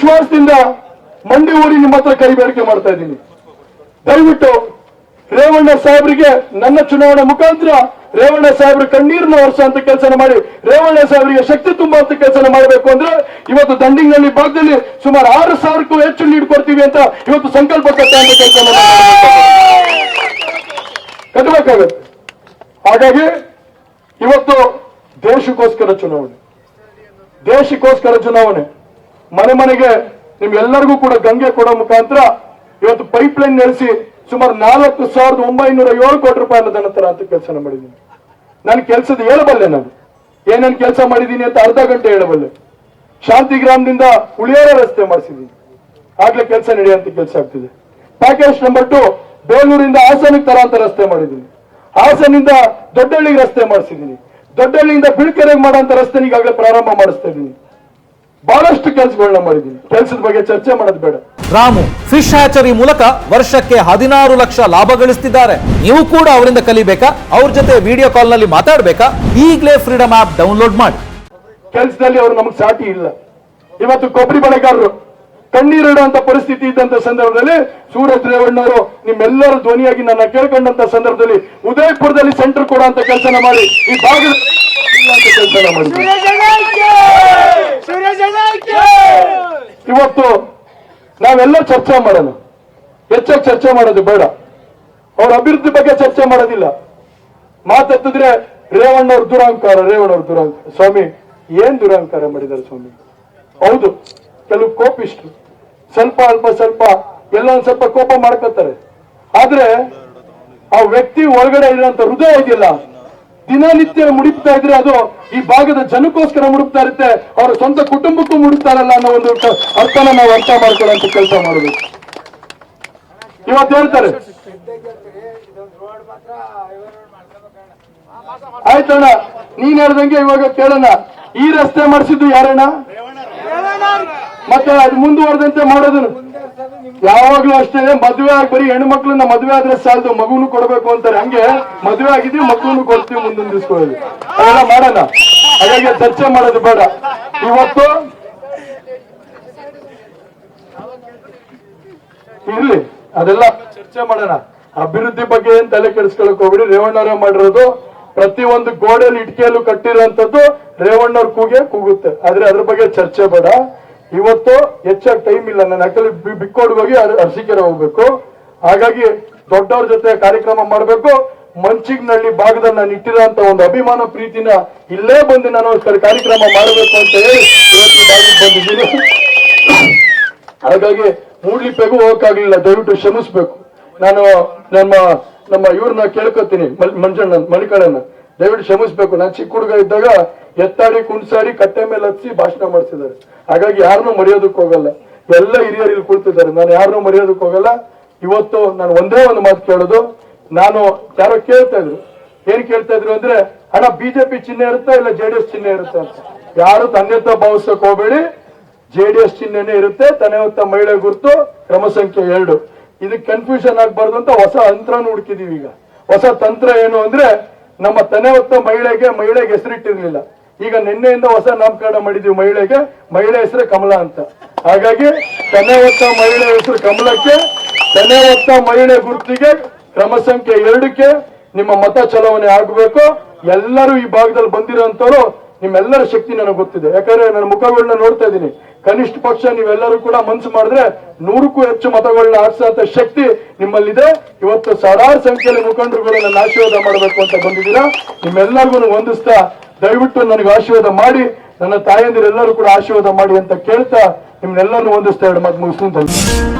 ವಿಶ್ವಾಸದಿಂದ ಮಂಡಿ ಊರಿ ನಿಮ್ಮ ಹತ್ರ ಕೈ ಬೇಡಿಕೆ ಮಾಡ್ತಾ ಇದ್ದೀನಿ. ದಯವಿಟ್ಟು ರೇವಣ್ಣ ಸಾಹೇಬರಿಗೆ ನನ್ನ ಚುನಾವಣೆ ಮುಖಾಂತರ ರೇವಣ್ಣ ಸಾಹೇಬ್ರ ವರ್ಷ ಅಂತ ಕೆಲಸ ಮಾಡಿ, ರೇವಣ್ಣ ಸಾಹೇಬರಿಗೆ ಶಕ್ತಿ ತುಂಬುವಂತ ಕೆಲಸನ ಮಾಡಬೇಕು ಅಂದ್ರೆ ಇವತ್ತು ದಂಡಿಂಗನಲ್ಲಿ ಭಾಗದಲ್ಲಿ ಸುಮಾರು ಆರು ಸಾವಿರಕ್ಕೂ ಹೆಚ್ಚು ನೀಡ್ ಕೊಡ್ತೀವಿ ಅಂತ ಇವತ್ತು ಸಂಕಲ್ಪ ಅಂತ ಕೆಲಸ ಕಟ್ಟಬೇಕಾಗತ್ತೆ. ಹಾಗಾಗಿ ಇವತ್ತು ದೇಶಕ್ಕೋಸ್ಕರ ಚುನಾವಣೆ. ದೇಶಕ್ಕೋಸ್ಕರ ಚುನಾವಣೆ. ಮನೆ ಮನೆಗೆ ನಿಮ್ಗೆಲ್ಲರಿಗೂ ಕೂಡ ಗಂಗೆ ಕೊಡೋ ಮುಖಾಂತರ ಇವತ್ತು ಪೈಪ್ ಲೈನ್ ನಡೆಸಿ ಸುಮಾರು ನಾಲ್ಕು ಸಾವಿರದ ಒಂಬೈನೂರ ಏಳು ಕೋಟಿ ರೂಪಾಯಿ ಅನ್ನೋದನ್ನ ತರ ಅಂತ ಕೆಲಸ ಮಾಡಿದ್ದೀನಿ. ನಾನು ಕೆಲಸದ ಹೇಳಬಲ್ಲೆ ನಾನು. ಏನೇನು ಕೆಲಸ ಮಾಡಿದ್ದೀನಿ ಅಂತ ಅರ್ಧ ಗಂಟೆ ಹೇಳಬಲ್ಲೆ. ಶಾಂತಿಗ್ರಾಮದಿಂದ ಉಳಿಯೋರ ರಸ್ತೆ ಮಾಡಿಸಿದ್ದೀನಿ. ಆಗ್ಲೇ ಕೆಲಸ ನಡೆಯುವಂತ ಕೆಲಸ ಆಗ್ತಿದೆ. ಪ್ಯಾಕೇಜ್ ನಂಬರ್ ಟು ಬೇಲೂರಿಂದ ಹಾಸನಿಗೆ ತರ ಅಂತ ರಸ್ತೆ ಮಾಡಿದ್ದೀನಿ. ಹಾಸನಿಂದ ದೊಡ್ಡಹಳ್ಳಿಗೆ ರಸ್ತೆ ಮಾಡಿಸಿದ್ದೀನಿ. ದೊಡ್ಡಹಳ್ಳಿಯಿಂದ ಬಿಳ್ಕೆರೆಗೆ ಮಾಡೋ ರಸ್ತೆ ಈಗಾಗಲೇ ಪ್ರಾರಂಭ ಮಾಡಿಸ್ತಾ ಇದ್ದೀನಿ. ಬಹಳಷ್ಟು ಕೆಲಸಗಳನ್ನ ಮಾಡಿದ್ದೀನಿ ಕೆಲಸದ ಬಗ್ಗೆ ಚರ್ಚೆ ಮಾಡೋದು ಬೇಡ. ರಾಮು ಫಿಶ್ ಹ್ಯಾಚರಿ ಮೂಲಕ ವರ್ಷಕ್ಕೆ ಹದಿನಾರು ಲಕ್ಷ ಲಾಭ ಗಳಿಸ್ತಿದ್ದಾರೆ. ನೀವು ಕೂಡ ಅವರಿಂದ ಕಲಿಬೇಕಾ? ಅವ್ರ ಜೊತೆ ವಿಡಿಯೋ ಕಾಲ್ನಲ್ಲಿ ಮಾತಾಡ್ಬೇಕಾ? ಈಗಲೇ ಫ್ರೀಡಮ್ ಆಪ್ ಡೌನ್ಲೋಡ್ ಮಾಡಿ. ಕೆಲಸದಲ್ಲಿ ಅವರು ನಮಗೆ ಸಾಟಿ ಇಲ್ಲ. ಇವತ್ತು ಕೊಬ್ಬರಿ ಬೆಳೆಗಾರರು ಕಣ್ಣೀರಿಡುವಂತ ಪರಿಸ್ಥಿತಿ ಇದ್ದಂತ ಸಂದರ್ಭದಲ್ಲಿ ಸೂರಜ್ ರೇವಣ್ಣವರು ನಿಮ್ಮೆಲ್ಲರ ಧ್ವನಿಯಾಗಿ ನನ್ನ ಕೇಳ್ಕೊಂಡಂತ ಸಂದರ್ಭದಲ್ಲಿ ಉದಯಪುರದಲ್ಲಿ ಸೆಂಟರ್ ಕೊಡುವಂತ ಕೆಲಸನ ಮಾಡಿ ಈ ಭಾಗದ ಕೆಲಸನ ಇವತ್ತು ನಾವೆಲ್ಲ ಚರ್ಚೆ ಮಾಡೋಣ. ಹೆಚ್ಚಾಗಿ ಚರ್ಚೆ ಮಾಡೋದು ಬೇಡ. ಅವ್ರ ಅಭಿವೃದ್ಧಿ ಬಗ್ಗೆ ಚರ್ಚೆ ಮಾಡೋದಿಲ್ಲ. ಮಾತತ್ತಿದ್ರೆ ರೇವಣ್ಣವ್ರ ದುರಹಂಕಾರ ರೇವಣ್ಣವ್ರ ದುರಹಂಕಾರ. ಸ್ವಾಮಿ ಏನ್ ದುರಹಂಕಾರ ಮಾಡಿದ್ದಾರೆ ಸ್ವಾಮಿ? ಹೌದು ಕೆಲವು ಕೋಪಿಷ್ಟು ಸ್ವಲ್ಪ, ಅಲ್ಪ, ಸ್ವಲ್ಪ ಎಲ್ಲ ಒಂದ್ ಸ್ವಲ್ಪ ಕೋಪ ಮಾಡ್ಕೋತಾರೆ. ಆದ್ರೆ ಆ ವ್ಯಕ್ತಿ ಒಳಗಡೆ ಇರುವಂತ ಹೃದಯ ಇದೆಯಲ್ಲ, ದಿನನಿತ್ಯ ಮುಡಿಪ್ತಾ ಇದ್ರೆ ಅದು ಈ ಭಾಗದ ಜನಕ್ಕೋಸ್ಕರ ಮುಡುಕ್ತಾ ಇರುತ್ತೆ, ಅವರ ಸ್ವಂತ ಕುಟುಂಬಕ್ಕೂ ಮುಡುಕ್ತಾರಲ್ಲ ಅನ್ನೋ ಒಂದು ಅರ್ಥನ ನಾವು ಅರ್ಥ ಮಾಡ್ಕೊಳ್ಳೋಂತ ಕೆಲಸ ಮಾಡಬೇಕು ಇವತ್ತು ಹೇಳ್ತಾರೆ. ಆಯ್ತಣ್ಣ ನೀನ್ ಹೇಳ್ದಂಗೆ ಇವಾಗ ಕೇಳೋಣ. ಈ ರಸ್ತೆ ಮಾಡಿಸಿದ್ದು ಯಾರಣ್ಣ? ಮತ್ತೆ ಅದು ಮುಂದುವರೆದಂತೆ ಮಾಡೋದನ್ನು. ಯಾವಾಗ್ಲೂ ಅಷ್ಟೇ, ಮದುವೆ ಆಗಿ ಬರೀ ಹೆಣ್ಮಕ್ಳನ್ನ ಮದುವೆ ಆದ್ರೆ ಸಾಲದು, ಮಗುನು ಕೊಡಬೇಕು ಅಂತಾರೆ. ಹಂಗೆ ಮದುವೆ ಆಗಿದ್ವಿ ಮಗುನು ಕೊಡ್ತೀವಿ ಮುಂದಿನ ದಿವಸಗಳಲ್ಲಿ ಅದೆಲ್ಲ ಮಾಡೋಣ ಹಾಗಾಗಿ ಚರ್ಚೆ ಮಾಡೋದು ಬೇಡ. ಇವತ್ತು ಇರ್ಲಿ, ಅದೆಲ್ಲ ಚರ್ಚೆ ಮಾಡೋಣ. ಅಭಿವೃದ್ಧಿ ಬಗ್ಗೆ ಏನ್ ತಲೆ ಕೆಡಿಸ್ಕೊಳಕ್ ಹೋಗ್ಬಿಡಿ. ರೇವಣ್ಣವ್ರ ಮಾಡಿರೋದು ಪ್ರತಿ ಒಂದು ಗೋಡೆಯಲ್ಲಿ ಇಟ್ಕೆಯಲ್ಲೂ ಕಟ್ಟಿರೋಂಥದ್ದು ರೇವಣ್ಣವ್ರ ಕೂಗೆ ಕೂಗುತ್ತೆ. ಆದ್ರೆ ಅದ್ರ ಬಗ್ಗೆ ಚರ್ಚೆ ಬೇಡ. ಇವತ್ತು ಹೆಚ್ಚಾಗಿ ಟೈಮ್ ಇಲ್ಲ. ನನ್ನ ಆಕ್ಚುಲಿ ಬಿಕ್ಕೋಡ್ ಹೋಗಿ ಅರ್ಸಿಕೆರೆ ಹೋಗ್ಬೇಕು. ಹಾಗಾಗಿ ದೊಡ್ಡವ್ರ ಜೊತೆ ಕಾರ್ಯಕ್ರಮ ಮಾಡ್ಬೇಕು. ಮಂಚಿಗ್ನಳ್ಳಿ ಭಾಗದಲ್ಲಿ ನಾನು ಇಟ್ಟಿರೋಂತ ಒಂದು ಅಭಿಮಾನ ಪ್ರೀತಿನ ಇಲ್ಲೇ ಬಂದು ನಾನು ಕಾರ್ಯಕ್ರಮ ಮಾಡಬೇಕು ಅಂತ ಹೇಳಿ ಇವತ್ತು ಭಾಗಕ್ಕೆ ಬಂದಿದ್ದೀನಿ. ಹಾಗಾಗಿ ಮೂಡ್ಲಿಪ್ಪೆಗೂ ಹೋಗಕ್ಕಾಗ್ಲಿಲ್ಲ. ದಯವಿಟ್ಟು ಶ್ರಮಿಸ್ಬೇಕು ನಾನು ನಮ್ಮ ನಮ್ಮ ಇವ್ರನ್ನ ಕೇಳ್ಕೊತೀನಿ. ಮಂಜಣ್ಣ ಮಣಿಕಣ್ಣನ ದಯವಿಟ್ಟು ಕ್ಷಮಿಸ್ಬೇಕು. ನಾನು ಚಿಕ್ಕ ಹುಡುಗ ಇದ್ದಾಗ ಎತ್ತಾಡಿ, ಕುಣ್ಸಾಡಿ ಕಟ್ಟೆ ಮೇಲೆ ಹಚ್ಚಿ ಭಾಷಣ ಮಾಡಿಸಿದ್ದಾರೆ ಹಾಗಾಗಿ ಯಾರನ್ನೂ ಮರೆಯೋದಕ್ಕೆ ಹೋಗಲ್ಲ. ಎಲ್ಲ ಹಿರಿಯರು ಇಲ್ಲಿ ಕುಳಿತಿದ್ದಾರೆ. ನಾನು ಯಾರನ್ನೂ ಮರೆಯೋದಕ್ಕೆ ಹೋಗಲ್ಲ. ಇವತ್ತು ನಾನು ಒಂದೇ ಒಂದು ಮಾತು ಕೇಳೋದು. ನಾನು ಯಾರೋ ಕೇಳ್ತಾ ಇದ್ರು. ಏನ್ ಕೇಳ್ತಾ ಇದ್ರು ಅಂದ್ರೆ ಹಣ ಬಿಜೆಪಿ ಚಿಹ್ನೆ ಇರುತ್ತಾ ಇಲ್ಲ ಜೆಡಿಎಸ್ ಚಿಹ್ನೆ ಇರುತ್ತಾ ಅಂತ. ಯಾರು ತನ್ನೆತ್ತ ಭಾವಿಸಕ್ ಹೋಗ್ಬೇಡಿ. ಜೆಡಿಎಸ್ ಚಿಹ್ನೆನೇ ಇರುತ್ತೆ. ತನ್ನೆತ್ತ ಮಹಿಳೆ ಗುರುತು, ಕ್ರಮ ಸಂಖ್ಯೆ ಎರಡು. ಇದಕ್ಕೆ ಕನ್ಫ್ಯೂಷನ್ ಆಗ್ಬಾರ್ದು ಅಂತ ಹೊಸ ತಂತ್ರನ ಹುಡುಕಿದೀವಿ ಈಗ. ಹೊಸ ತಂತ್ರ ಏನು ಅಂದ್ರೆ ನಮ್ಮ ತನೆ ಹೊತ್ತ ಮಹಿಳೆಗೆ ಮಹಿಳೆಗೆ ಹೆಸರಿಟ್ಟಿರ್ಲಿಲ್ಲ. ಈಗ ನಿನ್ನೆಯಿಂದ ಹೊಸ ನಾಮಕರಣ ಮಾಡಿದೀವಿ ಮಹಿಳೆಗೆ, ಮಹಿಳೆ ಹೆಸರು ಕಮಲ ಅಂತ. ಹಾಗಾಗಿ ತನೆ ಹೊತ್ತ ಮಹಿಳೆ ಹೆಸರು ಕಮಲಕ್ಕೆ, ತನೆ ಹೊತ್ತ ಮಹಿಳೆ ಗುರುತಿಗೆ ಕ್ರಮ ಸಂಖ್ಯೆ ಎರಡಕ್ಕೆ ನಿಮ್ಮ ಮತ ಚಲಾವಣೆ ಆಗಬೇಕು. ಎಲ್ಲರೂ ಈ ಭಾಗದಲ್ಲಿ ಬಂದಿರೋಂಥವ್ರು ನಿಮ್ಮೆಲ್ಲರ ಶಕ್ತಿ ನನಗೆ ಗೊತ್ತಿದೆ. ಯಾಕಂದ್ರೆ ನನ್ನ ಮುಖಗಳನ್ನ ನೋಡ್ತಾ ಇದ್ದೀನಿ. ಕನಿಷ್ಠ ಪಕ್ಷ ನೀವೆಲ್ಲರೂ ಕೂಡ ಮನ್ಸು ಮಾಡಿದ್ರೆ ನೂರಕ್ಕೂ ಹೆಚ್ಚು ಮತಗಳನ್ನ ಆಡಿಸುವಂತ ಶಕ್ತಿ ನಿಮ್ಮಲ್ಲಿದೆ. ಇವತ್ತು ಸಾವಿರಾರು ಸಂಖ್ಯೆಯಲ್ಲಿ ಮುಖಂಡರುಗಳು ಆಶೀರ್ವಾದ ಮಾಡಬೇಕು ಅಂತ ಬಂದಿದ್ದೀರಾ. ನಿಮ್ಮೆಲ್ಲರಿಗೂ ಹೊಂದಿಸ್ತಾ ದಯವಿಟ್ಟು ನನಗೆ ಆಶೀರ್ವಾದ ಮಾಡಿ, ನನ್ನ ತಾಯಂದಿರೆಲ್ಲರೂ ಕೂಡ ಆಶೀರ್ವಾದ ಮಾಡಿ ಅಂತ ಕೇಳ್ತಾ ನಿಮ್ನೆಲ್ಲರನ್ನು ಹೊಂದಿಸ್ತಾ ಎರಡು ಮಾತು ಮುಗಿಸ್ತೀನಿ.